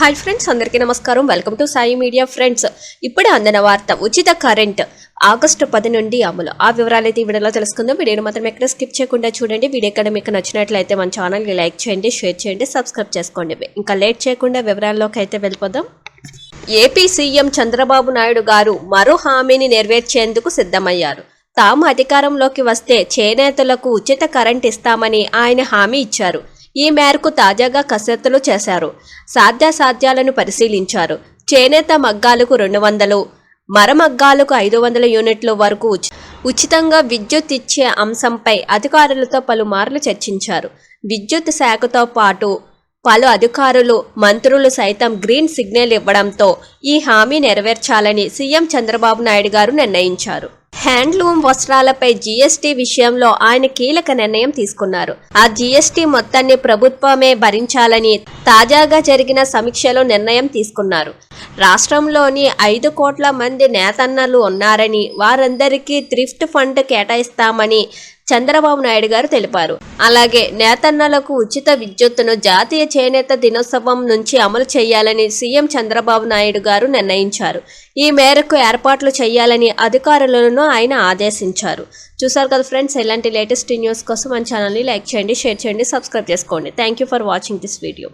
Hi friends అందరికీ నమస్కారం. Welcome to Sai media friends. ఇప్పుడే అందిన వార్త ఉచిత కరెంట్. ఆగస్టు పది నుండి అమలు. ఆ వివరాలు అయితే వీడియోలో తెలుసుకుందాం. వీడియోని మాత్రం ఎక్కడ స్కిప్ చేయకుండా చూడండి. వీడియో ఎక్కడ మీకు నచ్చినట్లయితే మన ఛానల్ని లైక్ చేయండి షేర్ చేయండి సబ్స్క్రైబ్ చేసుకోండి. ఇంకా లేట్ చేయకుండా వివరాల్లోకి అయితే వెళ్ళిపోదాం. ఏపీ సీఎం చంద్రబాబు నాయుడు గారు మరో హామీని నెరవేర్చేందుకు సిద్ధమయ్యారు. తాము అధికారంలోకి వస్తే చేనేతలకు ఉచిత కరెంట్ ఇస్తామని ఆయన హామీ ఇచ్చారు. ఈ మేరకు తాజాగా కసరత్తులు చేశారు. సాధ్యాసాధ్యాలను పరిశీలించారు. చేనేత మగ్గాలకు రెండు వందలు మరమగ్గాలకు ఐదు వందల యూనిట్ల వరకు ఉచితంగా విద్యుత్ ఇచ్చే అంశంపై అధికారులతో పలుమార్లు చర్చించారు. విద్యుత్ శాఖతో పాటు పలు అధికారులు మంత్రులు సైతం గ్రీన్ సిగ్నల్ ఇవ్వడంతో ఈ హామీ నెరవేర్చాలని సీఎం చంద్రబాబు నాయుడు గారు నిర్ణయించారు. హ్యాండ్లూమ్ వస్త్రాలపై జీఎస్టీ విషయంలో ఆయన కీలక నిర్ణయం తీసుకున్నారు. ఆ జీఎస్టీ మొత్తాన్ని ప్రభుత్వమే భరించాలని తాజాగా జరిగిన సమీక్షలో నిర్ణయం తీసుకున్నారు. రాష్ట్రంలోని ఐదు కోట్ల మంది నేతన్నలు ఉన్నారని వారందరికీ థ్రిఫ్ట్ ఫండ్ కేటాయిస్తామని చంద్రబాబు నాయుడు గారు తెలిపారు. అలాగే నేతన్నలకు ఉచిత విద్యుత్తును జాతీయ చేనేత దినోత్సవం నుంచి అమలు చేయాలని సీఎం చంద్రబాబు నాయుడు గారు నిర్ణయించారు. ఈ మేరకు ఏర్పాట్లు చేయాలని అధికారులను ఆయన ఆదేశించారు. చూసారు కదా ఫ్రెండ్స్ ఇలాంటి లేటెస్ట్ న్యూస్ కోసం మన ఛానల్ని లైక్ చేయండి షేర్ చేయండి సబ్స్క్రైబ్ చేసుకోండి. Thank you for watching this video